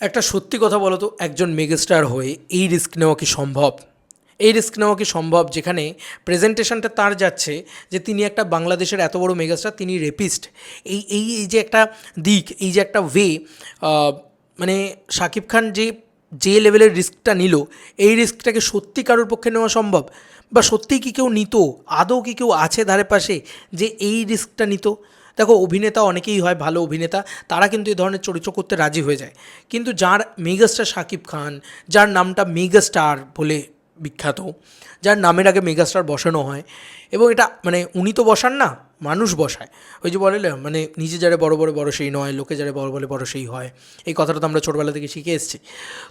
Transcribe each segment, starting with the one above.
একটা সত্যি কথা বলো তো, একজন মেগাস্টার হয়ে এই রিস্ক নেওয়া কি সম্ভব? এই রিস্ক নেওয়া কি সম্ভব? যেখানে প্রেজেন্টেশনটা তার যাচ্ছে যে তিনি একটা বাংলাদেশের এত বড় মেগাস্টার তিনি রেপিস্ট এই এই এই যে একটা দিক, এই যে একটা ওয়ে মানে শাকিব খান যে যে লেভেলের রিস্কটা নিল, এই রিস্কটাকে সত্যি কারোর পক্ষে নেওয়া সম্ভব? বা সত্যিই কি কেউ নিত? আদৌ কি কেউ আছে ধারে পাশে যে এই রিস্কটা নিত? দেখো অভিনেতা অনেকেই হয় ভালো অভিনেতা, তারা কিন্তু এই ধরনের চরিত্র করতে রাজি হয়ে যায়। কিন্তু যার মেগাস্টার শাকিব খান, যার নামটা মেগাস্টার বলে বিখ্যাত, যার নামের আগে মেগাস্টার বসানো হয়, এবং এটা মানে উনি তো বসান না, মানুষ বসায়। ওই যে বলে মানে নিজে যারা বড় বড় বড় সেই নয়, লোকে যারা বড় বলে বড় সেই হয়। এই কথাটা তো আমরা ছোটোবেলা থেকে শিখে এসেছি।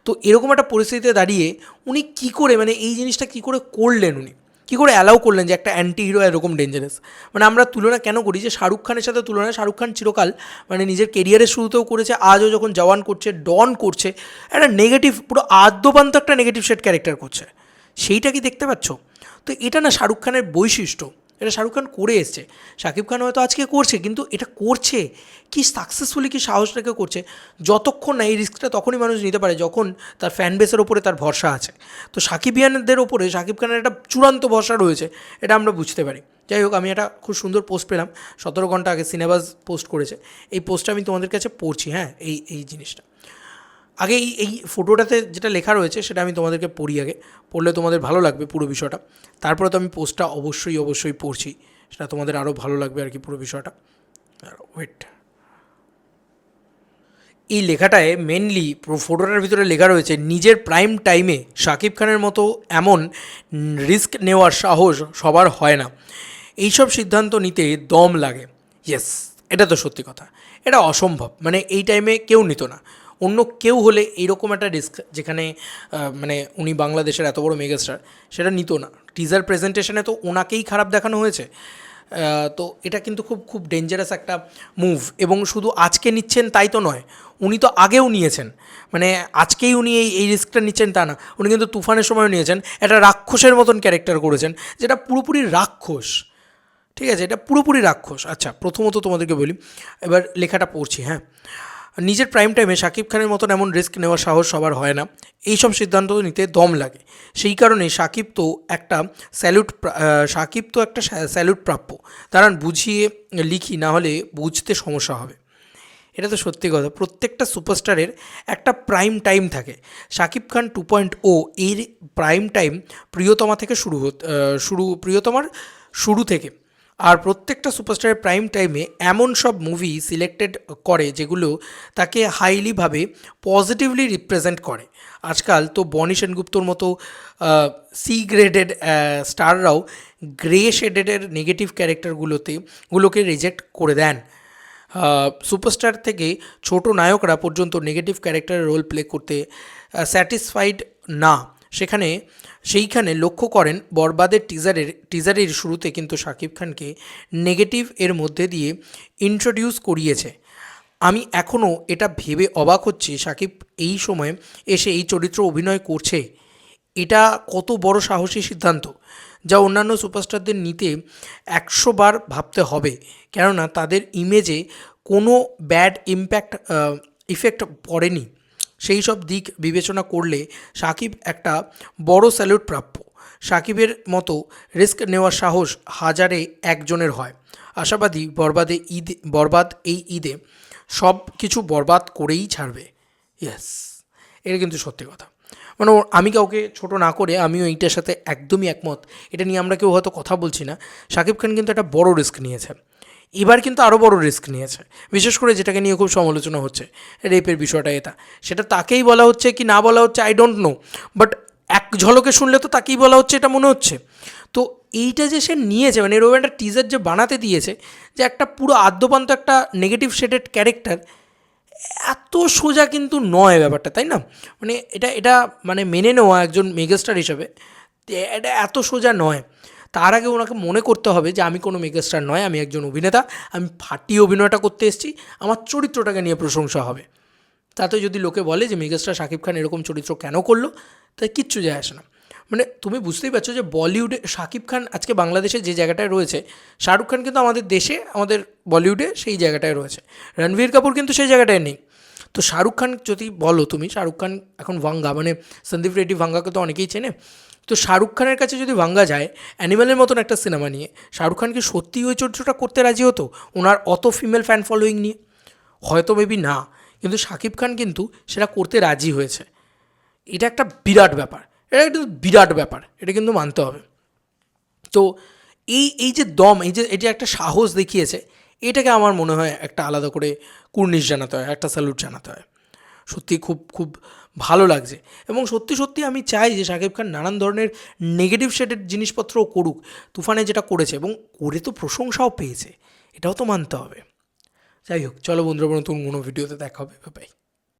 তো এরকম একটা পরিস্থিতিতে দাঁড়িয়ে উনি কী করে মানে এই জিনিসটা কী করে করলেন উনি? কী করে অ্যালাউ করলেন যে একটা অ্যান্টি হিরো এরকম ডেঞ্জারাস মানে আমরা তুলনা কেন করি যে শাহরুখ খানের সাথে তুলনায় শাহরুখ খান চিরকাল মানে নিজের কেরিয়ারের শুরুতেও করেছে, আজও যখন জওয়ান করছে ডন করছে, একটা নেগেটিভ পুরো আদ্যপান্ত একটা নেগেটিভ সেট ক্যারেক্টার করছে। সেইটা কি দেখতে পাচ্ছ? তো এটা না শাহরুখ খানের বৈশিষ্ট্য। এটা শাহরুখ খান করে এসছে। শাকিব খান হয়তো আজকে করছে, কিন্তু এটা করছে কি সাকসেসফুলি কি সাহস রেখে করছে? যতক্ষণ না এই রিস্কটা তখনই মানুষ নিতে পারে যখন তার ফ্যান বেসের ওপরে তার ভরসা আছে। তো সাকিবিয়ানদের ওপরে শাকিব খানের একটা চূড়ান্ত ভরসা রয়েছে, এটা আমরা বুঝতে পারি। যাই হোক, আমি একটা খুব সুন্দর পোস্ট পেলাম। সতেরো ঘণ্টা আগে সিনেবাস পোস্ট করেছে। এই পোস্টটা আমি তোমাদের কাছে পড়ছি হ্যাঁ এই এই জিনিসটা। আগে এই এই ফটোটাতে যেটা লেখা রয়েছে সেটা আমি তোমাদেরকে পড়ি আগে। পড়লে তোমাদের ভালো লাগবে পুরো বিষয়টা। তারপরে তো আমি পোস্টটা অবশ্যই অবশ্যই পড়ছি। সেটা তোমাদের আরও ভালো লাগবে আর কি পুরো বিষয়টা। ওয়েট এই লেখাটায় মেনলি ফটোটার ভিতরে লেখা রয়েছে, নিজের প্রাইম টাইমে শাকিব খানের মতো এমন রিস্ক নেওয়ার সাহস সবার হয় না। এইসব সিদ্ধান্ত নিতে দম লাগে। ইয়েস এটা তো সত্যি কথা। এটা অসম্ভব। মানে এই টাইমে কেউ নিত না। অন্য কেউ হলে এইরকম একটা রিস্ক যেখানে মানে উনি বাংলাদেশের এত বড় মেগাস্টার সেটা নিত না। টিজার প্রেজেন্টেশনে তো ওনাকেই খারাপ দেখানো হয়েছে। তো এটা কিন্তু খুব খুব ডেঞ্জারাস একটা মুভ এবং শুধু আজকে নিচ্ছেন তাই তো নয়, উনি তো আগেও নিয়েছেন। মানে আজকেই উনি এই এই রিস্কটা নিচ্ছেন তা না। উনি কিন্তু তুফানের সময়ও নিয়েছেন, একটা রাক্ষসের মতন ক্যারেক্টার করেছেন, যেটা পুরোপুরি রাক্ষস। ঠিক আছে, এটা পুরোপুরি রাক্ষস। আচ্ছা প্রথমত তোমাদেরকে বলি, এবার লেখাটা পড়ছি হ্যাঁ। নিজের প্রাইম টাইমে শাকিব খানের মতন এমন রিস্ক নেওয়ার সাহস সবার হয় না। এইসব সিদ্ধান্ত নিতে দম লাগে। সেই কারণে সাকিব তো একটা স্যালুট সাকিব তো একটা স্যালুট প্রাপ্য। দাঁড়ান, বুঝিয়ে লিখি, না হলে বুঝতে সমস্যা হবে। এটা তো সত্যি কথা। প্রত্যেকটা সুপারস্টারের একটা প্রাইম টাইম থাকে। Shakib Khan two point O এর প্রাইম টাইম প্রিয়তমা থেকে শুরু হত শুরু প্রিয়তমার শুরু থেকে। আর প্রত্যেকটা সুপারস্টারের প্রাইম টাইমে এমন সব মুভি সিলেক্টেড করে যেগুলো তাকে হাইলিভাবে পজিটিভলি রিপ্রেজেন্ট করে। আজকাল তো বনি সেনগুপ্তর মতো সি গ্রেডেড স্টাররাও গ্রে শেডেডের নেগেটিভ ক্যারেক্টারগুলোতে গুলোকে রিজেক্ট করে দেন। সুপারস্টার থেকে ছোট নায়করা পর্যন্ত নেগেটিভ ক্যারেক্টারের রোল প্লে করতে স্যাটিসফাইড না। সেখানে, সেইখানে লক্ষ্য করেন বরবাদের টিজারের টিজারের শুরুতে কিন্তু শাকিব খানকে নেগেটিভ এর মধ্যে দিয়ে ইন্ট্রোডিউস করিয়েছে। আমি এখনও এটা ভেবে অবাক হচ্ছি শাকিব এই সময় এসে এই চরিত্র অভিনয় করছে। এটা কত বড় সাহসী সিদ্ধান্ত যা অন্যান্য সুপারস্টারদের নিতে একশো বার ভাবতে হবে। কেননা তাদের ইমেজে কোনো ব্যাড ইম্প্যাক্ট ইফেক্ট পড়েনি। সেই সব দিক বিবেচনা করলে সাকিব একটা বড় স্যালুট প্রাপ্য। সাকিবের মতো রিস্ক নেওয়ার সাহস হাজারে একজনের হয়। আশাবাদী বরবাদে ঈদ, বরবাদ এই ঈদে সব কিছু বরবাদ করেই ছাড়বে। ইয়েস, এটা কিন্তু সত্যি কথা। মানে আমি কাউকে ছোট না করে আমিও এইটার সাথে একদমই একমত। এটা নিয়ে আমরা কেউ হয়তো কথা বলছি না। শাকিব খান কিন্তু একটা বড় রিস্ক নিয়েছে। এবার কিন্তু আরও বড় রিস্ক নিয়েছে। বিশেষ করে যেটাকে নিয়ে খুব সমালোচনা হচ্ছে রেপের বিষয়টা এটা। সেটা তাকেই বলা হচ্ছে কি না বলা হচ্ছে আই ডোন্ট নো বাট এক ঝলকে শুনলে তো তাকেই বলা হচ্ছে, এটা মনে হচ্ছে। তো এইটা যে সে নিয়েছে মানে এরকম একটা টিজার যে বানাতে দিয়েছে, যে একটা পুরো আদ্যপান্ত একটা নেগেটিভ শেডেড ক্যারেক্টার এত সোজা কিন্তু নয় ব্যাপারটা, তাই না? মানে এটা এটা মানে মেনে নেওয়া একজন মেগাস্টার হিসাবে এটা এত সোজা নয়। তার আগে ওনাকে মনে করতে হবে যে আমি কোনো মেগাস্টার নয়, আমি একজন অভিনেতা, আমি ফাটিয়ে অভিনয়টা করতে এসেছি, আমার চরিত্রটাকে নিয়ে প্রশংসা হবে। তাতে যদি লোকে বলে যে মেগাস্টার শাকিব খান এরকম চরিত্র কেন করল তাই কিচ্ছু যায় আসে না। মানে তুমি বুঝতেই পারছ যে বলিউডে শাকিব খান আজকে বাংলাদেশে যে জায়গাটায় রয়েছে, শাহরুখ খান কিন্তু আমাদের দেশে, আমাদের বলিউডে সেই জায়গাটায় রয়েছে। রণবীর কাপুর কিন্তু সেই জায়গাটায় নেই। তো শাহরুখ খান যদি বলো তুমি, শাহরুখ খান এখন ভাঙ্গা মানে সন্দীপ রেড্ডি ভাঙ্গাকে তো অনেকেই চেনে। তো শাহরুখ খানের কাছে যদি ভাঙ্গা যায় অ্যানিম্যালের মতন একটা সিনেমা নিয়ে, শাহরুখ খান কি সত্যিই ওই চরিত্রটা করতে রাজি হতো? ওনার অত ফিমেল ফ্যান ফলোয়িং নিয়ে? হয়তো মেবি না, কিন্তু শাকিব খান কিন্তু সেটা করতে রাজি হয়েছে। এটা একটা বিরাট ব্যাপার, এটা কিন্তু বিরাট ব্যাপার, এটা কিন্তু মানতে হবে। তো এই এই যে দম, এই যে, এটা একটা সাহস দেখিয়েছে এটাকে আমার মনে হয় একটা আলাদা করে কুর্নিশ জানাতে হয়, একটা স্যালুট জানাতে হয়। সত্যি খুব খুব ভালো লাগছে। এবং সত্যি সত্যি আমি চাই যে শাকিব খান নানান ধরনের নেগেটিভ শেডের জিনিসপত্রও করুক, তুফানে যেটা করেছে এবং করে তো প্রশংসাও পেয়েছে, এটাও তো মানতে হবে। যাই হোক, চলো বন্ধুরা, নতুন কোনো ভিডিওতে দেখা হবে বাই